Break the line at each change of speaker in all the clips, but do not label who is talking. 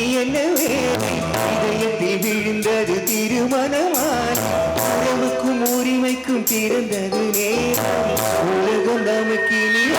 விதி என்ன வேலை இதயத்தில் விழுந்தது திருமணமாய் உறவுக்கும் உரிமைக்கும் பிறந்தது நேரம் உலகம் நமக்கு இல்லை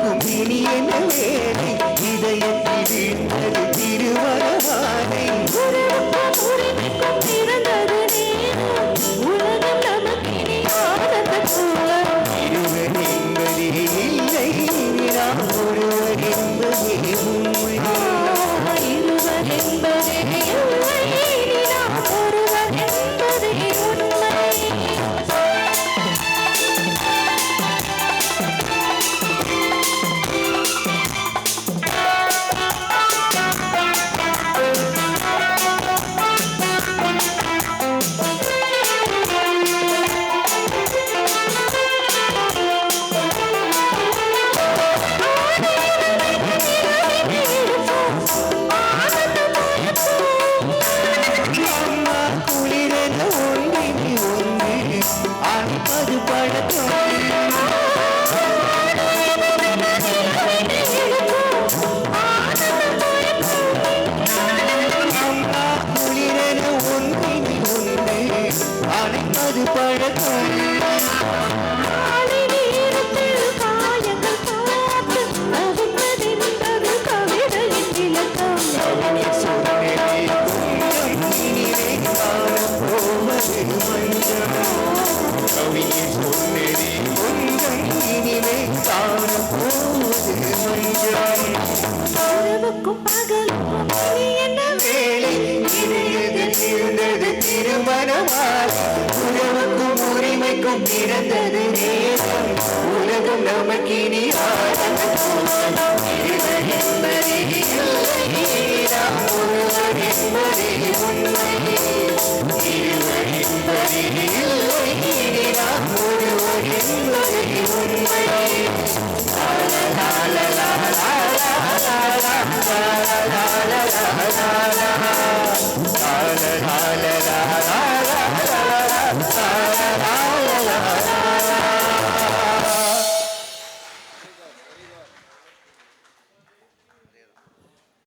Come in,
இரவுக்கும் பகலுக்கும் இனி என்ன வேலை? இருந்தது திருமணமால்.
உறவுக்கும் உரிமைக்கும் பிறந்தது நேரம். உலகம்
நமக்கு இனி ஆனந்தம் உண்மை